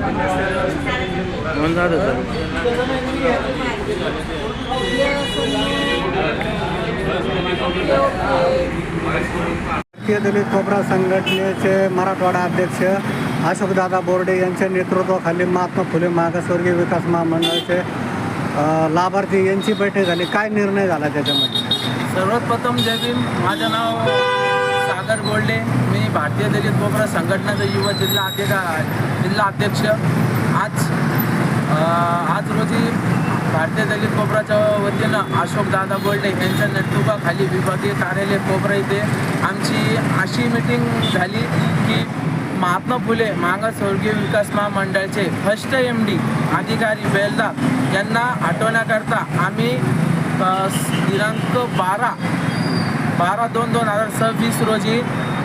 म्हणून जात होतं भारतीय दलित कोपरा संघटनेचे मराठवाडा अध्यक्ष अशोकदादा बोर्डे यांच्या नेतृत्वाखाली महात्मा फुले मागासवर्गीय विकास महामंडळाचे लाभार्थी यांची बैठक झाली. काय निर्णय झाला त्याच्यामध्ये? सर्वात प्रथम जय भीम. माझं नाव सागर गोल्डे मी भारतीय दलित कोपरा संघटनाचा युवा जिल्हा अध्यक्ष जिल्हा अध्यक्ष. आज आज रोजी भारतीय दलित कोपराच्या वतीनं अशोक दादा गोल्डे यांच्या नेतृत्वाखाली विभागीय कार्यालय कोपरा येथे आमची अशी मिटिंग झाली की महात्मा फुले मागासवर्गीय विकास महामंडळाचे फर्स्ट एम डी अधिकारी बेलदार यांना हटवण्याकरता आम्ही दिनांक बारा बारा दोन दोन हजार सव्वीस रोजी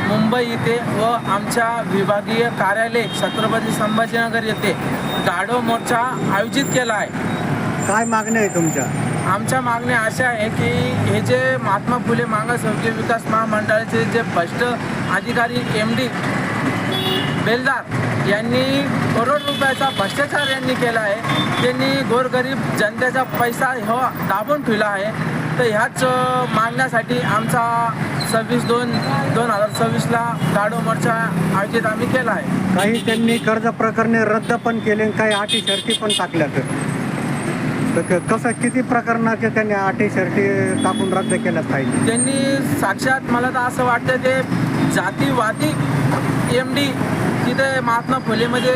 मुंबई येथे व आमच्या विभागीय कार्यालय छत्रपती संभाजीनगर येथे गाढव मोर्चा आयोजित केला आहे. काय मागण्या आहे तुमच्या? आमच्या मागण्या अशा आहे की हे जे महात्मा फुले मागासवर्गीय विकास महामंडळाचे जे फर्स्ट अधिकारी एम डी बेलदार यांनी करोड रुपयाचा भ्रष्टाचार यांनी केला आहे. त्यांनी गोरगरीब जनतेचा पैसा हो दाबून ठेवला आहे. तर ह्याच मागण्यासाठी आमचा सव्वीस दोन दोन हजार सव्वीसला गाडो मोर्चा आयोजित आम्ही केला आहे. काही त्यांनी कर्ज प्रकरणे रद्द पण केले आणि काही अटी शर्ती पण टाकल्या तर. क- कसं किती प्रकरणाचे त्यांनी अटी शर्ती टाकून रद्द केल्या पाहिजे त्यांनी साक्षात मला तर असं वाटतं ते जातीवादी एम डी तिथे महात्मा फुलेमध्ये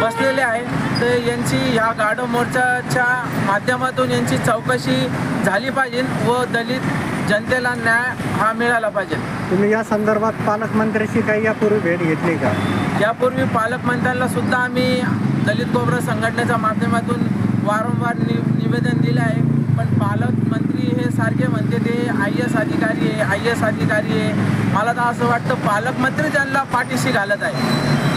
बसलेले आहे. तर यांची ह्या गाडो मोर्चाच्या माध्यमातून यांची चौकशी झाली पाहिजे व दलित जनतेला न्याय हा मिळाला पाहिजे. तुम्ही या संदर्भात पालकमंत्र्याशी काही यापूर्वी भेट घेतली का? यापूर्वी पालकमंत्र्यांना सुद्धा आम्ही दलित कोबरा संघटनेच्या माध्यमातून वारंवार नि निवेदन दिलं आहे. पण पालकमंत्री हे सारखे म्हणते ते आय एस अधिकारी आहे आय एस अधिकारी आहे. मला तर असं वाटतं पालकमंत्री त्यांना पाठीशी घालत आहे.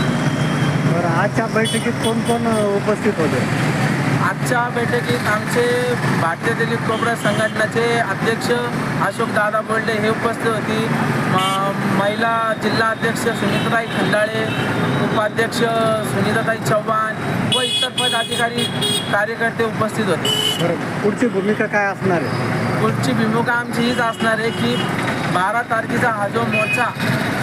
आजच्या बैठकीत कोण कोण उपस्थित होते? आजच्या बैठकीत आमचे भारतीय दलित कोबरा संघटनेचे अध्यक्ष अशोक दादा बोल्डे हे उपस्थित होती. महिला जिल्हा अध्यक्ष सुनीताताई खंडाळे उपाध्यक्ष सुनीताताई चव्हाण व इतर पदाधिकारी कार्यकर्ते उपस्थित होते. पुढची भूमिका काय असणार आहे? पुढची भूमिका आमची हीच असणार आहे की बारा तारखेचा हा जो मोर्चा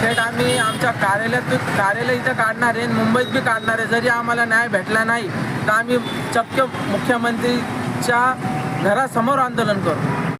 थेट आम्ही आमच्या कार्यालयात कार्यालय इथं काढणार आहे आणि मुंबईत बी काढणार आहे. जरी आम्हाला न्याय भेटला नाही तर आम्ही चक्क मुख्यमंत्रीच्या घरासमोर आंदोलन करू.